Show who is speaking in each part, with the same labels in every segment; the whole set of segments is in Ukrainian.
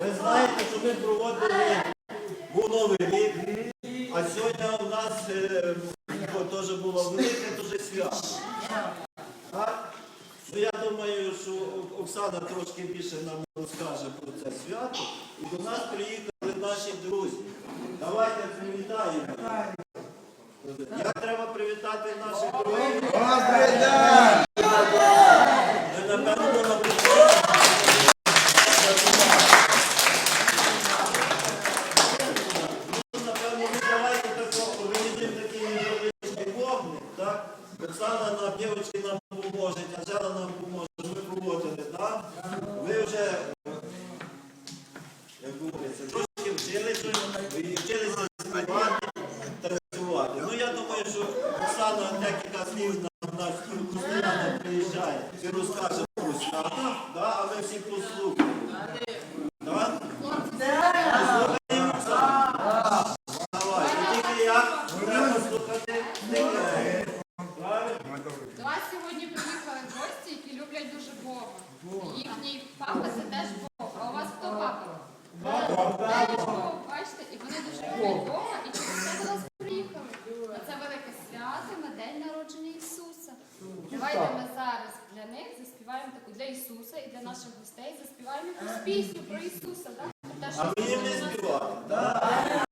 Speaker 1: Ви знаєте, що ми проводили був новий рік, а сьогодні у нас е, бо теж було велике дуже свято. Так? Ну, я думаю, що Оксана трошки більше нам розкаже про це свято. І до нас приїхали наші друзі. Давайте привітаємо. Як треба привітати наших друзів? Ми, напевно, написали. Ну, напевно, ви давайте такого, виведемо такий невеличкий вогник, так? Оксана нам, дівчатки нам поможе, Анжела нам поможе, ми проводили, так? Ви вже, як говориться, трошки вчилися, вчилися співати, танцювати. Ну, я думаю, що Оксана декілька слів на постійно приїжджає і розкаже про свято, да? а ми всі послухаємо. Так? Послухаємо Оксану. Давай, і тільки як треба слухати. Тільки. Правильно?
Speaker 2: До вас сьогодні приїхали гості, які люблять дуже Бога. Їхній папа це теж Бог. А у вас хто папа? Теж Бог, бачите, і вони дуже люблять Бога, і через це до нас приїхали. Це велике свято на день народження Ісуса. Давайте ми зараз для них заспіваємо таку для Ісуса і для наших гостей заспіваємо якусь пісню про Ісуса. Так? Те, що
Speaker 1: А ви їм не співати, так?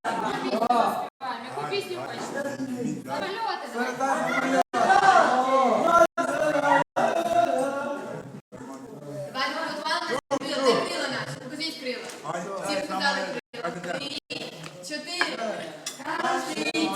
Speaker 3: Чотири. Каждый день